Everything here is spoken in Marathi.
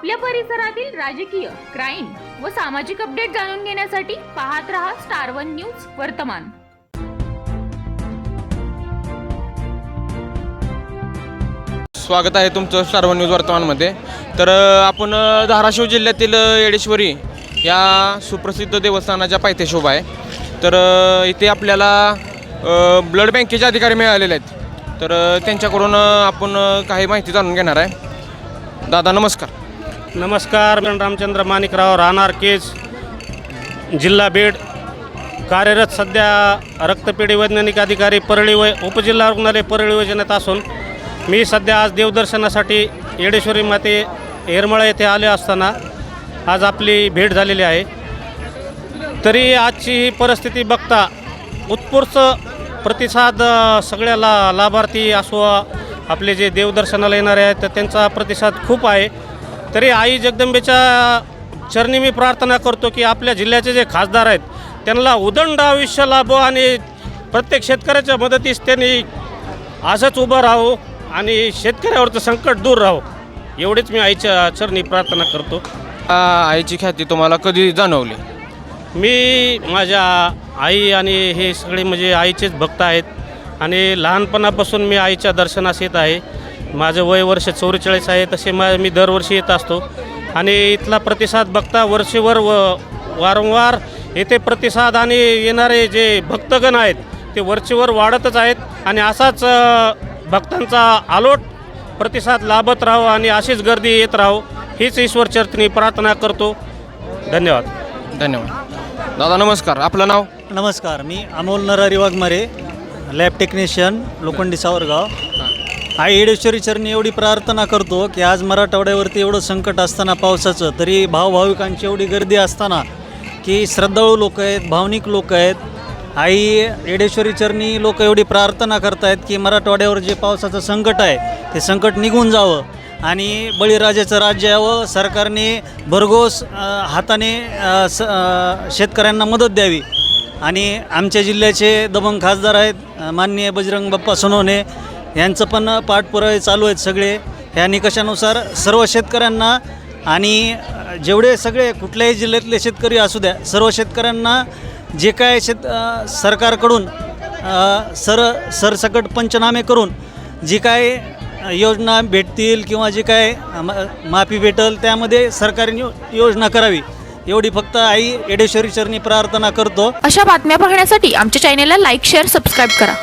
आपल्या परिसरातील राजकीय क्राईम व सामाजिक अपडेट जाणून घेण्यासाठी पाहत रहा स्टार वन न्यूज वर्तमान. स्वागत आहे तुमचं स्टार वन न्यूज वर्तमानमध्ये. तर आपण धाराशिव जिल्ह्यातील येडेश्वरी या सुप्रसिद्ध देवस्थानाच्या पायथ्याशी उभा आहे. तर इथे आपल्याला ब्लड बँकेचे अधिकारी मिळालेले आहेत. तर त्यांच्याकडून आपण काही माहिती जाणून घेणार आहे. दादा नमस्कार. नमस्कार मी रामचंद्र माणिकराव राहणार केज जिल्हा बीड. कार्यरत सध्या रक्तपेढी वैज्ञानिक अधिकारी परळी व उपजिल्हा रुग्णालय परळी योजनेत असून मी सध्या आज देवदर्शनासाठी येडेश्वरी माते येरमळा येथे आले असताना आज आपली भेट झालेली आहे. तरी आजची ही परिस्थिती बघता उत्स्फूर्त प्रतिसाद सगळ्या ला लाभार्थी असो आपले जे देवदर्शनाला येणारे आहेत तर त्यांचा प्रतिसाद खूप आहे. तरी आई जगदंबेच्या चरणी मी प्रार्थना करतो की आपल्या जिल्ह्याचे जे खासदार आहेत त्यांना उदंड आयुष्य लाभो आणि प्रत्येक शेतकऱ्याच्या मदतीस त्यांनी असंच उभं राहो आणि शेतकऱ्यावरचं संकट दूर राहो. एवढीच मी आईच्या चरणी प्रार्थना करतो. आईची ख्याती तुम्हाला कधी जाणवली? मी माझ्या आई आणि हे सगळे म्हणजे आईचेच भक्त आहेत आणि लहानपणापासून मी आईच्या दर्शनास येत आहे. माझं वय वर्ष चौवेचाळीस आहे तसे मा मी दरवर्षी येत असतो. आणि इथला प्रतिसाद बघता वर्षभर व वारंवार येथे प्रतिसाद आणि येणारे जे भक्तगण आहेत ते वरचेवर वाढतच आहेत. आणि असाच भक्तांचा आलोट प्रतिसाद लाभत राहो आणि अशीच गर्दी येत राहो हीच ईश्वर चरणी प्रार्थना करतो. धन्यवाद. धन्यवाद. दादा नमस्कार. आपलं नाव? नमस्कार. मी अमोल नरारी वाघमारे लॅब टेक्निशियन लोखंडी सावरगाव. आई येडेश्वरी चरणी एवढी प्रार्थना करतो की आज मराठवाड्यावरती एवढं संकट असताना पावसाचं तरी भावभाविकांची एवढी गर्दी असताना की श्रद्धाळू लोक आहेत भावनिक लोक आहेत. आई येडेश्वरी चरणी लोक एवढी प्रार्थना करतायत की मराठवाड्यावर जे पावसाचं संकट आहे ते संकट निघून जावं आणि बळीराजाचं राज्य यावं. सरकारने भरघोस हाताने स शेतकऱ्यांना मदत द्यावी आणि आमच्या जिल्ह्याचे दबंग खासदार आहेत माननीय बजरंग बाप्पा सोनवणे. यांचं पण पाठपुरावे चालू आहेत सगळे. ह्या निकषानुसार सर्व शेतकऱ्यांना आणि जेवढे सगळे कुठल्याही जिल्ह्यातले शेतकरी असू द्या सर्व शेतकऱ्यांना जे काय शेत सरकारकडून सर सरसकट पंचनामे करून जी काय योजना भेटतील किंवा जी काय माफी भेटल त्यामध्ये सरकारने योजना करावी. एवढी फक्त आई एडेश्वरी चरणी प्रार्थना करतो. अशा बातम्या पाहण्यासाठी आमच्या चॅनेलला लाईक शेअर सबस्क्राईब करा.